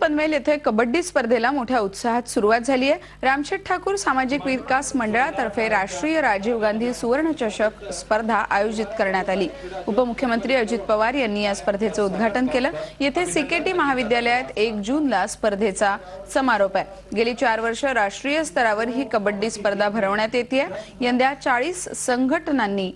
पनवेल येथे कबड्डी स्पर्धेला मोठ्या उत्साहात सुरुवात झाली आहे. रामशेठ ठाकूर सामाजिक विकास मंडळातर्फे राष्ट्रीय राजीव गांधी सुवर्णचषक स्पर्धा आयोजित करण्यात आली. उपमुख्यमंत्री अजित पवार यांनी या स्पर्धेचं उद्घाटन केलं. येथे सीकेटी महाविद्यालयात एक जूनला स्पर्धेचा समारोप आहे. गेली चार वर्ष राष्ट्रीय स्तरावर ही कबड्डी स्पर्धा भरवण्यात येते यंदा चाळीस संघटनांनी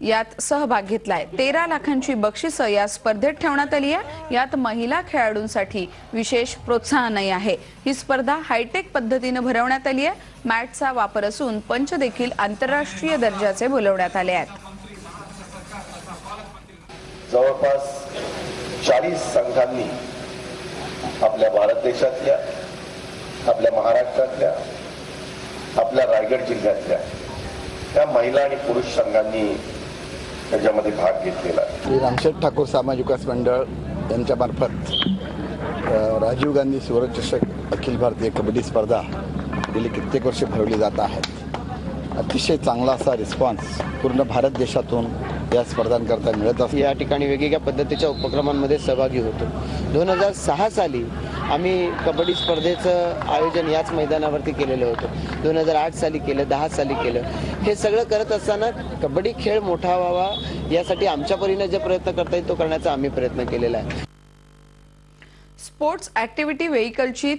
यात सहभाग घेतलाय. तेरा लाखांची बक्षिसं या स्पर्धेत ठेवण्यात आली आहे. यात महिला खेळाडूंसाठी विशेष प्रोत्साहनही आहे. ही स्पर्धा हायटेक पद्धतीनं भरवण्यात आली आहे. मॅटचा वापर असून पंच देखील आंतरराष्ट्रीय दर्जाचे बोलवण्यात आले आहेत. जवळपास चाळीस संघांनी आपल्या भारत देशातल्या आपल्या महाराष्ट्रातल्या आपल्या रायगड जिल्ह्यातल्या त्या महिला आणि पुरुष संघांनी त्याच्यामध्ये भाग घेतलेला आहे. श्री रामशेठ ठाकूर सामाजिक विकास मंडळ यांच्यामार्फत राजीव गांधी सुवर्णचषक अखिल भारतीय कबड्डी स्पर्धा गेली कित्येक वर्षे भरवली जात आहेत. अतिशय चांगला असा रिस्पॉन्स पूर्ण भारत देशातून या स्पर्धांकरता मिळत असतो. या ठिकाणी वेगवेगळ्या पद्धतीच्या उपक्रमांमध्ये सहभागी होतो. दोन हजार सहा साली आम्ही कबड्डी स्पर्धेचं आयोजन याच मैदानावरती केलेलं होतं. दोन हजार आठ साली केलं दहा साली केलं. हे सगळं करत असताना कबड्डी खेळ मोठा व्हावा यासाठी आमच्या परीने जे प्रयत्न करता येईल तो करण्याचा आम्ही प्रयत्न केलेला आहे. Sports activity व्हेकलची